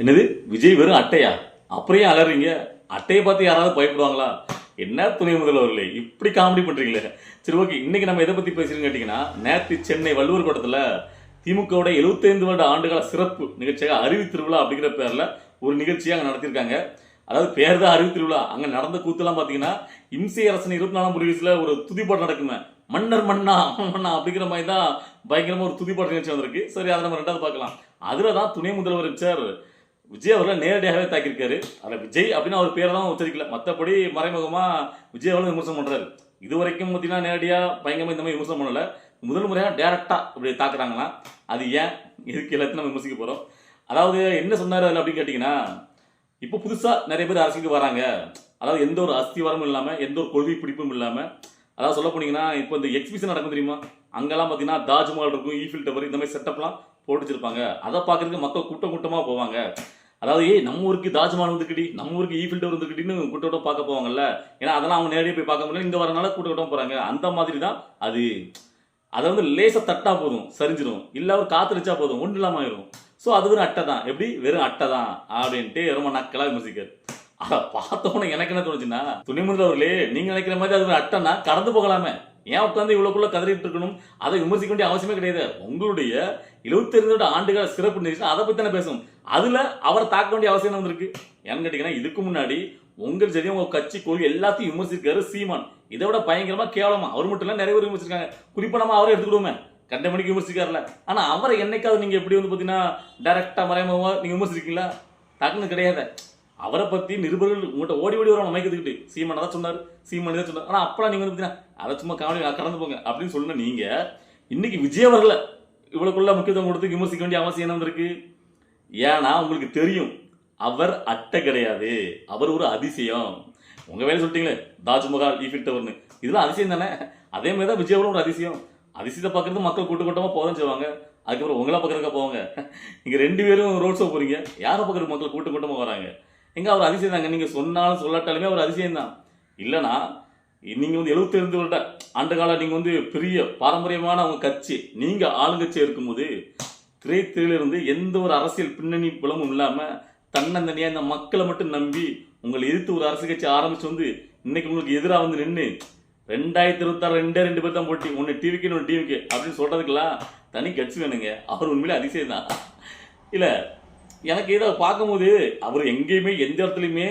என்னது? விஜய் வெறும் அட்டையா? அப்புறம் ஏன் அலறீங்க. அட்டையை பார்த்து யாராவது பயப்படுவாங்களா? என்ன துணை முதல்வர்களே இப்படி காமெடி பண்றீங்களே? சரி ஓகே இன்னைக்கு நம்ம எதை பத்தி பேசுறோம்னு கேட்டீங்கன்னா நேற்று சென்னை வள்ளுவர் கூட்டத்தில் திமுகவோட 75 வருட ஆண்டுகால சிறப்பு நிகழ்ச்சியாக அறிவு திருவிழா அப்படிங்கிற பேர்ல ஒரு நிகழ்ச்சியை அங்கே நடத்திருக்காங்க அதாவது பேர் தான் அறிவு திருவிழா. அங்க நடந்த கூத்துலாம் பாத்தீங்கன்னா இம்சை அரசன் இருபத்தி நாலாம் புரிவிஸ்ல ஒரு துதிப்பாட்டு நடக்குமே. மன்னர் மன்னா மன்னா அப்படிங்கிற மாதிரி தான் பயங்கரமா ஒரு துதிப்பாட்டு நிகழ்ச்சி வந்திருக்கு. சரி அதை நம்ம ரெண்டாவது பார்க்கலாம். அதுல தான் துணை முதல்வர் சார் விஜய் அவர்கள் நேரடியாகவே தாக்கியிருக்காரு. அதில் விஜய் அப்படின்னு அவர் பேரை தான் உச்சரிக்கல. மற்றபடி மறைமுகமாக விஜய் அவர்கள் விமர்சனம் பண்ணுறாரு இது வரைக்கும் பார்த்தீங்கன்னா நேரடியாக பயங்கரமாக இந்த மாதிரி விமர்சனம் பண்ணலை. முதல் முறையாக டேரெக்டாக இப்படி தாக்குறாங்களாம் அது ஏன்? இதுக்கு எல்லாத்தையும் நம்ம விமர்சிக்க போகிறோம் அதாவது என்ன சொன்னார் அதில் அப்படின்னு கேட்டிங்கன்னா இப்போ புதுசாக நிறைய பேர் அரசியலுக்கு வராங்க. அதாவது எந்த ஒரு அஸ்திவாரமும் இல்லாமல் எந்த ஒரு கொள்கை பிடிப்பும் இல்லாமல் அதாவது சொல்ல போனீங்கன்னா இப்போ இந்த எக்ஸிபிஷன் நடக்கும் தெரியுமா? அங்கெல்லாம் பார்த்தீங்கன்னா தாஜ்மஹால் இருக்கும் ஈஃபில் டவர் இந்த மாதிரி செட்டப்லாம் போட்டு வச்சிருப்பாங்க அதை பார்க்குறதுக்கு மக்கள் கூட்டம் கூட்டமாக போவாங்க. அதாவது ஏய் நம்ம ஊருக்கு தாஜ்மஹால் வந்துக்கிட்டி நம்ம ஊருக்கு ஈஃபில் டவர் வந்துக்கிட்டின்னு கூட்ட பார்க்க போவாங்கல்ல? ஏன்னா அதெல்லாம் அவங்க நேரடியாக போய் பார்க்க முடியல. இங்கே வரனால கூட்ட போகிறாங்க அந்த மாதிரி தான் அது. அதை வந்து லேசாக தட்டா போதும் சரிஞ்சிடும் இல்லை அவர் காத்திரிச்சா போதும் ஒன்றும் இல்லாமல் ஆயிரும். ஸோ அது வெறும் அட்டை தான். எப்படி? வெறும் அட்டை தான் அப்படின்ட்டு ரொம்ப நக்கலாக விமர்சிக்காரு அதை பார்த்தோன்னே எனக்கு என்ன தோணுச்சுன்னா துணை அவர்களே நீங்கள் நினைக்கிற மாதிரி அது ஒரு அட்டைன்னா கடந்து போகலாமே. ஏன் உட்காந்து இவ்வளோக்குள்ள கதறிட்டு இருக்கணும்? அதை விமர்சிக்க வேண்டிய அவசியமே கிடையாது. உங்களுடைய 75 ஆண்டுகால சிறப்பு நிகழ்ச்சி அதை பத்தி தானே பேசும் அதுல அவரை தாக்க வேண்டிய அவசியம் வந்திருக்கு? ஏன்னு கேட்டீங்கன்னா இதுக்கு முன்னாடி உங்கள் சரி உங்க கட்சி கொள்கை எல்லாத்தையும் விமர்சிக்காரு சீமான். இதை விட பயங்கரமா கேவலமா. அவர் மட்டும் இல்ல நிறைய பேர் விமர்சிக்காங்க குறிப்பா நம்ம அவரை எடுத்துக்கிடுவோமே. கண்ட மணிக்கு விமர்சிக்காருல ஆனா அவரை என்னைக்காவது நீங்க எப்படி வந்து பாத்தீங்கன்னா டைரக்டா மறைமுகமா நீங்க விமர்சிருக்கீங்களா டக்குன்னு கிடையாது. அவரை பத்தி நிருபர்கள் உங்கள்கிட்ட ஓடி ஓடி வரும் மயக்கத்துக்கிட்டு. சீமான் தான் சொன்னார். சீமானி தான் சொன்னார். ஆனால் அப்போலாம் நீங்கள் வந்து அதை சும்மா காமெடி கடந்து போங்க. அப்படின்னு சொன்ன நீங்கள் இன்னைக்கு விஜய் அவர்களை இவ்வளவுக்குள்ள முக்கியத்துவம் கொடுத்து விமர்சிக்க வேண்டிய அவசியம் என்ன வந்திருக்கு? ஏன்னா உங்களுக்கு தெரியும் அவர் அட்டை கிடையாது. அவர் ஒரு அதிசயம். உங்க வேலை சொல்லிட்டீங்களே தாஜ்மஹால் ஈஃபிட்டவர்னு இதெல்லாம் அதிசயம் தானே? அதே மாதிரி தான் விஜய் ஒரு அதிசயம். அதிசயத்தை பார்க்கறது மக்கள் கூட்டு கூட்டமாக போதும் செய்வாங்க. அதுக்கப்புறம் உங்களை பக்கத்துக்கு போவாங்க. இங்கே ரெண்டு பேரும் ரோட் ஷோ போறீங்க. யாரை பார்க்கறது மக்கள் கூட்டு கூட்டமாக வராங்க? எங்க அவர் அதிசயம் தாங்க. நீங்கள் சொன்னாலும் சொல்லாட்டாலுமே அவர் அதிசயம் தான். இல்லைன்னா நீங்கள் வந்து 75 வருட ஆண்டு காலம் நீங்கள் வந்து பெரிய பாரம்பரியமான அவங்க கட்சி நீங்கள் ஆளுங்கட்சியாக இருக்கும்போது திரைத்துறையிலிருந்து எந்த ஒரு அரசியல் பின்னணி புலமும் இல்லாமல் தன்னந்தனியாக இந்த மக்களை மட்டும் நம்பி உங்களை எதிர்த்து ஒரு அரசியல் கட்சி ஆரம்பித்து வந்து இன்னைக்கு உங்களுக்கு எதிராக வந்து நின்று ரெண்டாயிரத்தி இருபத்தாறு ரெண்டே ரெண்டு பேர் தான் போட்டி ஒன்று டிவிக்கு ஒன்று டிவிக்கு அப்படின்னு சொல்கிறதுக்கெல்லாம் தனி கட்சி வேணுங்க. அவர் உண்மையிலே அதிசயம் தான் இல்லை எனக்கு இதை பார்க்கும்போது அவர் எங்கேயுமே எந்த இடத்துலையுமே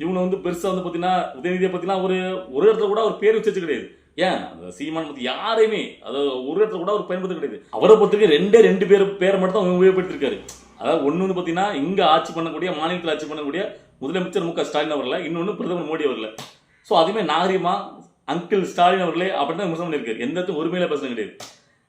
இவங்க வந்து பெருசாக வந்து பார்த்தீங்கன்னா உதயநிதியை பார்த்தீங்கன்னா ஒரு ஒரு இடத்துல கூட அவர் பேர் வச்சு கிடையாது. ஏன்? அந்த சீமான் பற்றி யாரையுமே அதாவது ஒரு இடத்துல கூட அவர் பயன்படுத்த கிடையாது. அவரை பொறுத்தவரைக்கும் ரெண்டே ரெண்டு பேர் பேரை மட்டும் தான் அவங்க உபயோகப்படுத்திருக்காரு. அதாவது ஒன்று வந்து பார்த்தீங்கன்னா இங்கே ஆட்சி பண்ணக்கூடிய மாநிலத்தில் ஆட்சி பண்ணக்கூடிய முதலமைச்சர் மு க ஸ்டாலின் அவர்கள இன்னொன்று பிரதமர் மோடி அவர்கள ஸோ அதுவுமே நாகரிகமாக அங்கிள் ஸ்டாலின் அவர்களே அப்படின்னு தான் விமர்சனம் பண்ணியிருக்காரு. எந்த இடத்துல உரிமையில பேச கிடையாது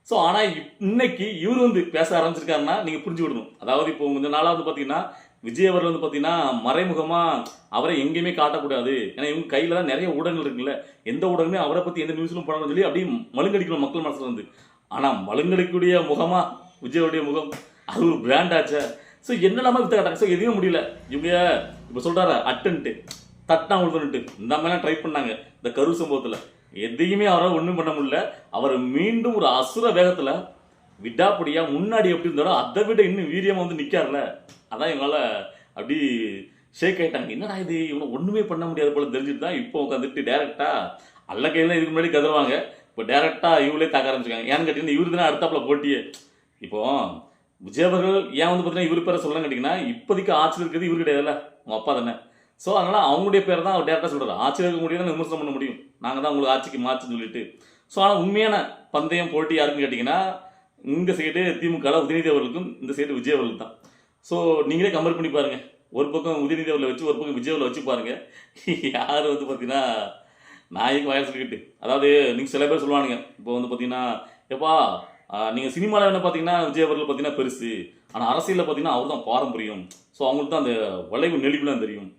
ஸோ ஆனால் இன்னைக்கு இவர் வந்து பேச ஆரம்பிச்சிருக்காருன்னா நீங்கள் புரிஞ்சு விடணும் அதாவது இப்போ கொஞ்ச நாளாக வந்து பார்த்தீங்கன்னா விஜய் அவர்கள் வந்து பார்த்தீங்கன்னா மறைமுகமாக அவரை எங்கேயுமே காட்டக்கூடாது. ஏன்னா இவங்க கையில் தான் நிறைய ஊடகங்கள் இருக்குல்ல. எந்த ஊடகமே அவரை பற்றி எந்த நியூஸ்லும் போடணும்னு சொல்லி அப்படியே மழுங்கடிக்கணும் மக்கள் மனசில் வந்து. ஆனால் மழுங்கடிக்கக்கூடிய முகமா விஜயோடைய முகம் அது ஒரு பிராண்ட் ஆச்சா. ஸோ என்னெல்லாம வித்த காட்டாங்க ஸோ எதுவுமே முடியல. இவங்க இப்போ சொல்றாரு அட்டன்ட்டு. தட்டா உழுதுன்ட்டு இந்த மாதிரிலாம் ட்ரை பண்ணாங்க. இந்த கரு சம்பவத்தில். எதையுமே அவரால் ஒன்றும் பண்ண முடியல. அவர் மீண்டும் ஒரு அசுர வேகத்தில் விடாப்படியா முன்னாடி எப்படி இருந்தாலும் அதை விட இன்னும் வீரியம் வந்து நிற்கார்ல அதான் எங்களால அப்படி ஷேக் ஆகிட்டாங்க என்னடா இது? இவனை ஒன்றுமே பண்ண முடியாது போல தெரிஞ்சுட்டு தான் இப்போ உட்காந்துட்டு டேரெக்டாக அல்ல கையில் இதுக்கு முன்னாடி கதருவாங்க இப்போ டேரெக்டாக இவங்களே தாக்க ஆரம்பிச்சிருக்காங்க. ஏன்னு கேட்டீங்கன்னா இவரு தானே அடுத்தாப்பில் போட்டியே. இப்போ விஜய் அவர்கள் ஏன் வந்து பார்த்தீங்கன்னா இவர் பேரை சொல்லலாம் கேட்டிங்கன்னா இப்போதைக்கு ஆட்சியில் இருக்கிறது இவரு கிடையாதுல்ல. உங்கள் அப்பா தானே. ஸோ அதனால் அவங்களுடைய பேர் தான் அவர் டேரக்டாக சொல்கிறார் ஆட்சியில் இருக்க முடியும் விமர்சனம் பண்ண முடியும். நாங்கள் தான் உங்களுக்கு ஆட்சிக்கு மாற்றுன்னு சொல்லிட்டு. ஸோ ஆனால் உண்மையான பந்தயம் போட்டி யாருன்னு கேட்டிங்கன்னா இந்த சைடு திமுக உதயநிதி அவர்களுக்கும் இந்த சைடு விஜய் அவர்களுக்கு தான். ஸோ நீங்களே கம்பேர் பண்ணி பாருங்க. ஒரு பக்கம் உதயநிதி அவர்களை வச்சு ஒரு பக்கம் விஜய் அவர்களை வச்சு பாருங்க. யார் வந்து பார்த்தீங்கன்னா நாயக்கு வாயில் சொல்லிக்கிட்டு? அதாவது நீங்கள் சில பேர் சொல்லுவானுங்க. இப்போ வந்து பார்த்தீங்கன்னா எப்பா நீங்கள் சினிமாவில் என்ன பார்த்தீங்கன்னா விஜய் அவர்கள் பார்த்தீங்கன்னா பெருசு. ஆனால் அரசியலில் பார்த்தீங்கன்னா அவர் தான் பாரம்பரியம். ஸோ அவங்களுக்கு தான் அந்த வளைவு நெளிவுலாம் தெரியும்.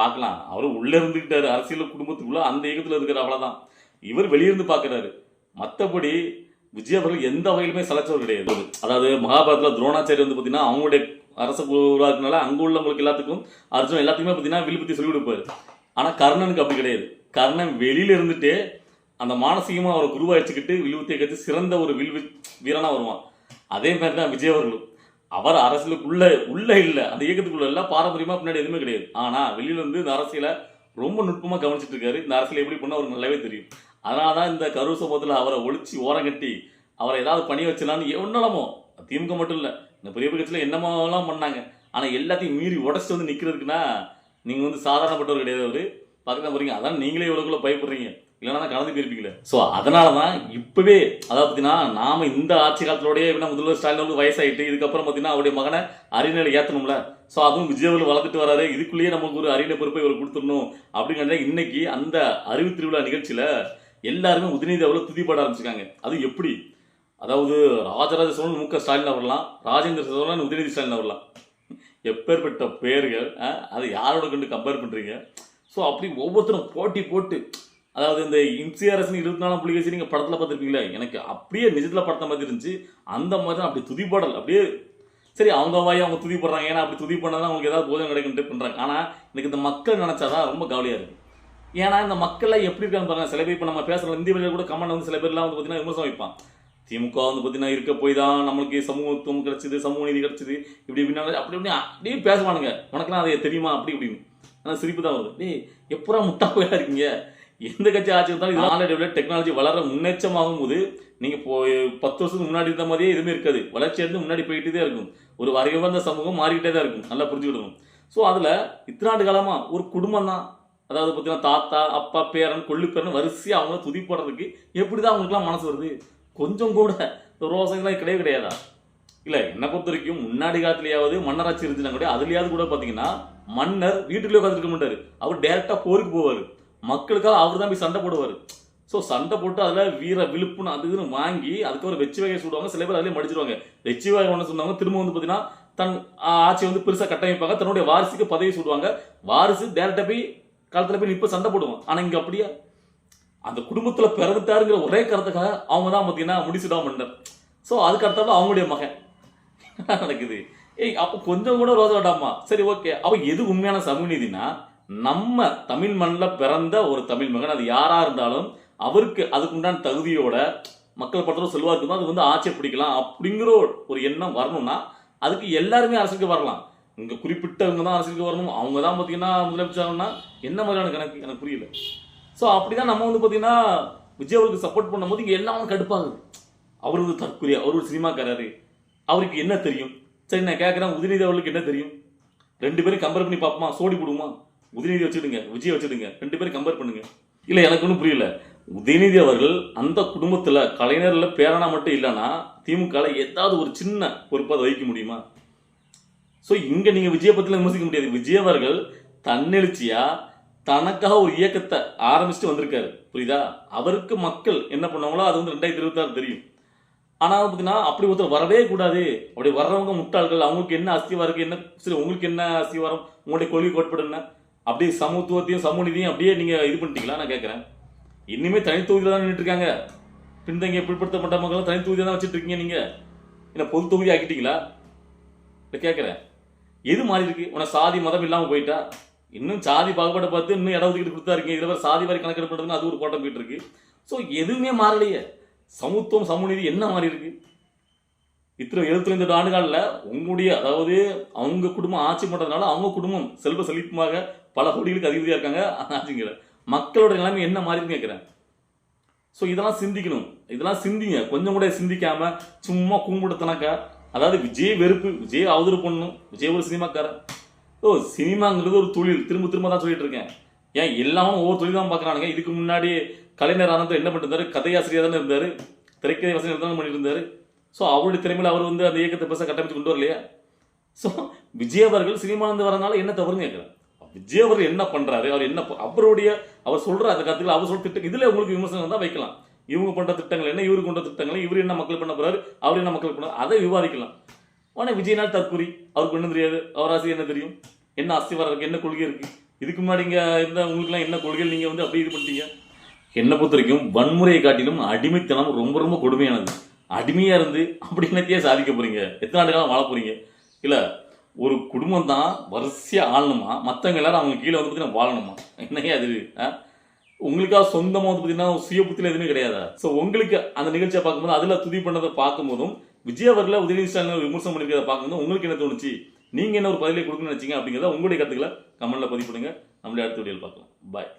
பார்க்கலாம். அவர் உள்ளே இருந்துக்கிட்டாரு அரசியல் குடும்பத்துக்குள்ளே அந்த இயக்கத்தில் இருக்கிற அவ்வளோதான் இவர் வெளியிருந்து பார்க்குறாரு மற்றபடி விஜய் அவர்கள் எந்த வகையிலுமே சலைச்சவர் கிடையாது. அதாவது மகாபாரதத்தில் துரோணாச்சாரி வந்து பார்த்தீங்கன்னா அவங்களுடைய அரச இருக்கனால அங்கே உள்ளவங்களுக்கு எல்லாத்துக்கும் அர்ஜுன் எல்லாத்துக்குமே பார்த்தீங்கன்னா விழுப்புத்தி சொல்லி கொடுப்பாரு. ஆனால் கர்ணனுக்கு அப்படி கிடையாது. கர்ணன் வெளியில இருந்துட்டு அந்த மானசீகமாக அவரை குருவாயிச்சுக்கிட்டு வில்வித்தை கற்று சிறந்த ஒரு வில் வீரனா வருவான். அதே மாதிரி தான் விஜய் அவர்களும். அவர் அரசியலுக்குள்ளே உள்ளே இல்லை. அந்த இயக்கத்துக்குள்ள இல்ல. பாரம்பரியமாக பின்னாடி எதுவுமே கிடையாது. ஆனால் வெளியில வந்து இந்த அரசியலை ரொம்ப நுட்பமாக கவனிச்சிட்டு இருக்காரு. இந்த அரசியல் எப்படி பண்ணால் அவருக்கு நல்லாவே தெரியும். அதனாலதான் இந்த கரூர் சமூகத்தில் அவரை ஒழிச்சு ஓரம் கட்டி அவரை ஏதாவது பணி வச்சலான்னு எவ்வளோ திமுக மட்டும் இல்லை. இந்த பெரிய கட்சியில் கட்சியில என்னமெல்லாம் பண்ணாங்க. ஆனால் எல்லாத்தையும் மீறி உடச்சிட்டு வந்து நிற்கிறதுக்குன்னா நீங்கள் வந்து சாதாரணப்பட்டவர் கிடையாது அவர். பக்கத்துல போறீங்க. அதான் நீங்களே இவ்வளோக்குள்ளே பயப்படுறீங்க. இல்லைன்னா தான் கலந்து போயிருப்பீங்களே ஸோ அதனால தான் இப்போவே அதாவது பார்த்தீங்கன்னா நாம் இந்த ஆட்சி காலத்திலோடய என்ன முதல்வர் ஸ்டாலின் வந்து வயசாயிட்டு இதுக்கப்புறம் பார்த்தீங்கன்னா அவருடைய மகனை அரியணையில் ஏற்றணும்ல ஸோ அதுவும் விஜயவில் வளர்த்துட்டு வராரு. இதுக்குள்ளேயே நமக்கு ஒரு அரியணை பொறுப்பை இவர் கொடுத்துடணும். அப்படிங்கிறத இன்னைக்கு அந்த அறிவு திருவிழா நிகழ்ச்சியில் எல்லாருமே உதயநிதி அவர்கள் துதிப்பாட ஆரம்பிச்சிருக்காங்க. அது எப்படி? அதாவது ராஜராஜ சோழன் மு க ஸ்டாலின் அவர்லாம் ராஜேந்திர சோழன் உதயநிதி ஸ்டாலின் அவர்லாம் எப்பேற்பட்ட பெயர்கள் அதை யாரோட கண்டு கம்பேர் பண்ணுறீங்க ஸோ அப்படி ஒவ்வொருத்தரும் போட்டி போட்டு அதாவது இந்த இன்சிஆர்எஸ்னு இருபத்தி நாலாம் புலிகேசி நீங்கள் படத்தில் பார்த்துருப்பீங்களே எனக்கு அப்படியே நிஜத்தில் படத்தை மாதிரி இருந்துச்சு. அந்த மாதிரி தான் அப்படி துதிப்பாடல் அப்படியே சரி அவங்க வாய் அவங்க துதி போடுறாங்க ஏன்னா அப்படி துதி பண்ணாதான் அவங்களுக்கு ஏதாவது போதனை கிடைக்கும்ட்டு பண்ணுறாங்க ஆனால் எனக்கு இந்த மக்கள் நினச்சாதான் ரொம்ப கவலையாக இருக்குது ஏன்னா இந்த மக்கள்லாம் எப்படி இருக்காங்க பாருங்க. சில பேர் இப்போ நம்ம பேசுகிற இந்திய வழியில் கூட கமெண்ட் வந்து சில பேர்லாம் வந்து பார்த்தீங்கன்னா விமர்சனம் வைப்பான். திமுக வந்து பார்த்தீங்கன்னா இருக்க போய் தான் நம்மளுக்கு சமூகத்துவம் கிடைச்சிது சமூக நீதி கிடைச்சிது. இப்படி இப்படின்னா அப்படி இப்படி அப்படியே பேசுவானுங்க. உனக்குலாம் அது தெரியுமா? அப்படி இப்படின்னு. ஆனால் சிரிப்பு தான் வருது. டேய் எப்பரா முட்டா போயா இருக்கீங்க எந்த கட்சி ஆட்சி இருந்தாலும் இது ஆன்லைன் டெக்னாலஜி வளர முன்னேற்றமாகும் போது நீங்கள் இப்போ பத்து வருஷத்துக்கு முன்னாடி இருந்த மாதிரியே எதுவுமே இருக்காது. வளர்ச்சி இருந்து முன்னாடி போயிட்டே தான் இருக்கும். ஒரு வரைய சமூகம் மாறிக்கிட்டே தான் இருக்கும். நல்லா புரிஞ்சுக்கிடணும். ஸோ அதில் இத்தனாண்டு காலமாக ஒரு குடும்பம் தான் அதாவது பார்த்தீங்கன்னா தாத்தா அப்பா பேரன் கொள்ளு பேரன் வரிசையாக அவங்கள துதி போடுறதுக்கு எப்படி தான் அவங்களுக்குலாம் மனசு வருது? கொஞ்சம் கூட இந்த கிடையவே கிடையாதா? இல்லை என்னை பொறுத்த வரைக்கும் முன்னாடி காலத்துலயாவது மன்னராட்சி இருந்துச்சுன்னா கூட அதுலேயாவது கூட பார்த்தீங்கன்னா மன்னர் வீட்டுக்குள்ளே உட்காந்துருக்க மாட்டார். அவர் டேரெக்டாக போருக்கு போவார். மக்களுக்காக அவர் தான் போய் சண்டை போடுவார். ஸோ சண்டை போட்டு அதில் வீர விழுப்புன்னு அது இதுன்னு வாங்கி அதுக்கப்புறம் வெச்சு வகையை சுடுவாங்க. சில பேர் அதிலே மடிச்சிருவாங்க. வெச்சி வகை ஒன்று சொன்னாங்க திரும்ப வந்து பார்த்தீங்கன்னா தன் ஆட்சியை வந்து பெருசாக கட்டமைப்பாங்க. தன்னுடைய வாரிசுக்கு பதவி சுடுவாங்க. வாரிசு டேரெக்டாக போய் காலத்தில் போய் இப்போ சண்டை போடுவோம். ஆனால் இங்கே அப்படியா அந்த குடும்பத்தில் பிறந்துட்டாருங்கிற ஒரே கருத்துக்காக அவங்க தான் பார்த்தீங்கன்னா முடிச்சுடா மன்னர் ஸோ அதுக்கு அவங்களுடைய மகன். நடக்குது? ஏய் அப்போ கொஞ்சம் கூட ரோசை சரி ஓகே. அவன் எது உண்மையான சமூக நீதினா நம்ம தமிழ் மண்ணில் பிறந்த ஒரு தமிழ் மகன் அது யாராக இருந்தாலும் அவருக்கு அதுக்குண்டான தகுதியோட மக்கள் படுத்துற செல்வாக்கு அது வந்து ஆட்சியை பிடிக்கலாம் அப்படிங்கிற ஒரு எண்ணம் வரணும்னா அதுக்கு எல்லாருமே அரசுக்கு வரலாம். இங்க குறிப்பிட்டவங்க தான் அரசியலுக்கு வரணும். அவங்க தான் பார்த்தீங்கன்னா முதலமைச்சர்னா என்ன மாதிரியான கணக்கு? எனக்கு புரியல. ஸோ அப்படிதான் நம்ம வந்து பார்த்தீங்கன்னா விஜய் அவருக்கு சப்போர்ட் பண்ணும்போது இங்கே எல்லாம் கடுப்பாகுது. அவர் ஒரு தற்கொலை அவர் ஒரு சினிமாக்காரரு. அவருக்கு என்ன தெரியும்? சரி நான் கேட்குறேன் உதயநிதி அவர்களுக்கு என்ன தெரியும்? ரெண்டு பேரும் கம்பேர் பண்ணி பார்ப்போமா? சோடி போடுமா உதயநிதி வச்சுடுங்க விஜய் வச்சுடுங்க. ரெண்டு பேரும் கம்பேர் பண்ணுங்க. இல்லை எனக்கு ஒன்றும் புரியல. உதயநிதி அவர்கள் அந்த குடும்பத்தில் கலைஞரில் பேரனா மட்டும் இல்லைன்னா திமுகவில் ஏதாவது ஒரு சின்ன பொறுப்பாக வகிக்க முடியுமா? ஸோ இங்கே நீங்கள் விஜயை பற்றிலாம் விமர்சிக்க முடியாது. விஜய் அவர்கள் தனக்காக ஒரு இயக்கத்தை ஆரம்பிச்சுட்டு வந்திருக்காரு. புரியுதா? அவருக்கு மக்கள் என்ன பண்ணுவாங்களோ அது வந்து ரெண்டாயிரத்தி இருபத்தாறு தெரியும். ஆனால் பார்த்தீங்கன்னா அப்படி ஒருத்தர் வரவே கூடாது. அப்படி வர்றவங்க முட்டாள்கள் அவங்களுக்கு என்ன அஸ்திவாரம் இருக்குது என்ன சரி உங்களுக்கு என்ன அஸ்திவாரம் உங்களுடைய கொள்கை கோட்பாடு என்ன? அப்படியே சமத்துவத்தையும் சமூகத்தையும் அப்படியே நீங்கள் இது பண்ணிட்டீங்களா? நான் கேட்குறேன் இன்னுமே தனித்தொகுதியில் தான் நின்றுட்டு இருக்காங்க. பின்தங்கிய பிற்படுத்தப்பட்ட மக்கள் தனித்தொகுதியாக தான் வச்சுட்டு இருக்கீங்க நீங்கள் என்ன பொது தொகுதி ஆக்கிட்டீங்களா? இல்லை கேட்குறேன் எது மாறி இருக்கு? உன சாதி மதம் இல்லாமல் போயிட்டா? இன்னும் சாதி பாகுபாடு பார்த்து இன்னும் இடம் ஒதுக்கிட்டு கொடுத்தா இருக்கீங்க. இதில் சாதி வரை கணக்கெடுப்பு அது ஒரு கோட்டம் போயிட்டு இருக்கு. ஸோ எதுவுமே மாறலையே. சமத்துவம் சமநீதி என்ன மாறி இருக்கு? இத்தனை எழுபத்தி ஆண்டுகாலில் உங்களுடைய அதாவது அவங்க குடும்பம் ஆட்சி பண்ணுறதுனால அவங்க குடும்பம் செல்வ செழிப்புமாக பல கோடிகளுக்கு அதிபதியாக இருக்காங்க. ஆட்சிங்கிற மக்களோட நிலைமை என்ன மாறின்னு கேட்குறேன் ஸோ இதெல்லாம் சிந்திக்கணும். இதெல்லாம் சிந்திங்க. கொஞ்சம் கூட சிந்திக்காம சும்மா கும்பிடுத்தனாக்கா அதாவது விஜய் வெறுப்பு விஜய் அவதூறு பண்ணணும் விஜய் ஒரு சினிமாக்காரன். ஓ சினிமாங்கிறது ஒரு தொழில். திரும்ப திரும்ப தான் சொல்லிட்டு இருக்கேன். ஏன் எல்லாமும் ஒவ்வொரு தொழில் தான் பார்க்குறானுங்க. இதுக்கு முன்னாடி கலைஞர் ஆனந்தர் என்ன பண்ணிருந்தாரு? கதையாசிரியர் தானே இருந்தார். திரைக்கதை வசதி தானே பண்ணிட்டு ஸோ அவருடைய திறமையில் அவர் வந்து அந்த இயக்கத்தை பெருசாக கட்டமைச்சு கொண்டு வரலையா? ஸோ விஜய் அவர்கள் சினிமாலேருந்து வரனால என்ன தவறுன்னு கேட்குறேன். விஜய் அவர்கள் என்ன பண்ணுறாரு அவர் என்ன அவருடைய அவர் சொல்கிற அந்த கருத்துக்கள் அவர் சொல்லிட்டு திட்டம் உங்களுக்கு விமர்சனம் தான் வைக்கலாம். இவங்க பண்ணுற திட்டங்கள் என்ன இவர் கொண்ட திட்டங்கள் இவர் என்ன மக்கள் பண்ண போறாரு அவர் என்ன மக்கள் பண்ண அதை விவாதிக்கலாம். உடனே விஜய்னால் தற்கொலை அவருக்கு ஒன்றும் தெரியாது? அவர் ஆசை என்ன தெரியும்? என்ன அஸ்திவாரம் இருக்கு என்ன கொள்கை இருக்கு? இதுக்கு முன்னாடி இங்கே இருந்தால் உங்களுக்குலாம் என்ன கொள்கை நீங்கள் வந்து அப்படி இது பண்ணிட்டீங்க? என்னை பொறுத்த வரைக்கும் வன்முறையை காட்டிலும் அடிமைத்தனம் ரொம்ப ரொம்ப கொடுமையானது. அடிமையாக இருந்து அப்படி என்னத்தையே சாதிக்க போறீங்க? எத்தனை ஆண்டு காலம் வாழ போகிறீங்க இல்லை ஒரு குடும்பம் தான் வரிசையாக ஆளணுமா? மற்றவங்க எல்லாரும் அவங்க கீழே வந்து பார்த்தீங்கன்னா வாழணுமா? என்னையே அது ஆ? உங்களுக்காக சொந்தமாக வந்து பார்த்தீங்கன்னா சுய புத்தியில் எதுவுமே கிடையாதா? ஸோ உங்களுக்கு அந்த நிகழ்ச்சியை பார்க்கும்போது அதில் துதி பண்ணதை பார்க்கும்போதும் விஜய் அவர்களை உதயநிதி ஸ்டாலின் விமர்சனம் பண்ணிருக்கிறத பார்க்கும்போது உங்களுக்கு என்ன தோணுச்சு? நீங்கள் என்ன ஒரு பதிலை கொடுக்கணும்னு நினைச்சீங்க அப்படிங்கிறத உங்களுடைய கருத்துக்களை கமெண்ட்ல பதிவு பண்ணுங்கள் நம்மளே அடுத்த வீடியோவில் பார்க்கலாம். பாய்